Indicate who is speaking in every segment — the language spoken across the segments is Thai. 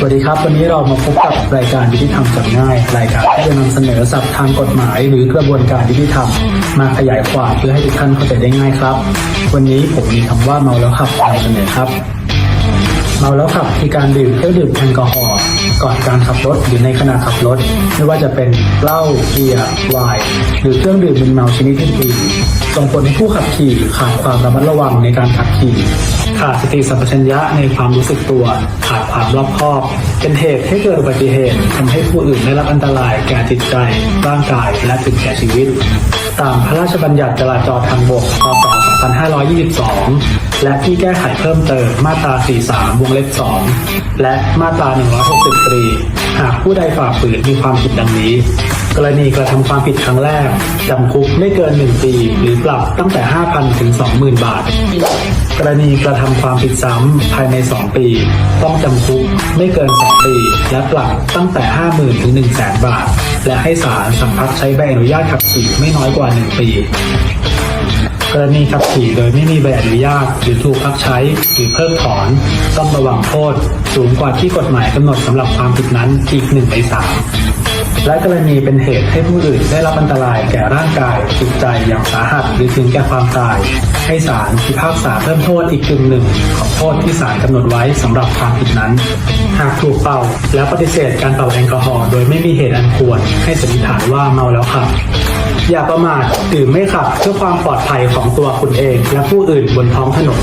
Speaker 1: สวัสดีครับ วันนี้เรามาพบกับรายการยุติธรรมจับง่าย รายการที่จะนำเสนอศัพท์ทางกฎหมาย หรือกระบวนการยุติธรรมมาขยายความเพื่อให้ทุกท่านเข้าใจได้ง่ายครับ วันนี้ผมมีคำว่าเมาแล้วขับนำเสนอครับเมาแล้วขับคือการดื่มเครื่องดื่มแอลกอฮอล์ก่อนการขับรถหรือในขณะขับรถ ไม่ว่าจะเป็นเหล้าเบียร์ไวน์หรือเครื่องดื่มมึนเมาชนิดอื่นๆส่งผลให้ผู้ขับขี่ขาดความระมัดระวังในการขับขี่ ขาดสติสัมปชัญญะในความรู้สึกตัว ขาดความรอบคอบ เป็นเหตุให้เกิดอุบัติเหตุทำให้ผู้อื่นได้รับอันตรายแก่จิตใจ ร่างกายและถึงแก่ชีวิต ตามพระราชบัญญัติจราจรทางบกพศ2522 และที่แก้ไขเพิ่มเติมมาตรา 43 วงเล็บ 2 และมาตรา 163 หากผู้ใดฝ่าฝืนมีความผิดดังนี้ กรณีกระทำความผิดครั้งแรกจำคุกไม่เกิน 1 ปี หรือปรับตั้งแต่ 5,000 ถึง 20,000 บาท กรณีกระทำความผิดซ้ำภายใน 2 ปี ต้องจำคุกไม่เกิน 2 ปี และปรับตั้งแต่ 50,000 ถึง 100,000 บาท และให้ศาลสั่งพักใช้ใบอนุญาตขับขี่ไม่น้อยกว่า 1 ปี กรณีขับขี่โดยไม่มีใบอนุญาต หรือถูกพักใช้ หรือเพิกถอน ต้องระวังโทษ สูงกว่าที่กฎหมายกำหนดสำหรับความผิดนั้นอีกหนึ่งในสาม และกรณีเป็นเหตุให้ผู้อื่นได้รับอันตรายแก่ร่างกายจิตใจอย่างสาหัสหรือถึงแก่ความตาย ให้ศาลพิพากษาเพิ่มโทษอีกกึ่งหนึ่ง ของโทษที่ศาลกำหนดไว้สำหรับความผิดนั้น หากถูกเป่าและปฏิเสธการเป่าแอลกอฮอล์โดยไม่มีเหตุอันควร ให้สันนิษฐานว่าเมาแล้วขับอย่าประมาทดื่มไม่ขับเพื่อความปลอดภัยของตัวคุณเอง และผู้อื่นบนท้องถนน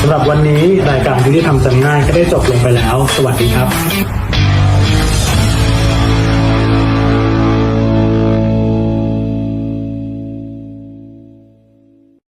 Speaker 1: สำหรับวันนี้รายการยุติธรรมจำง่ายก็ได้จบลงไปแล้ว สวัสดีครับ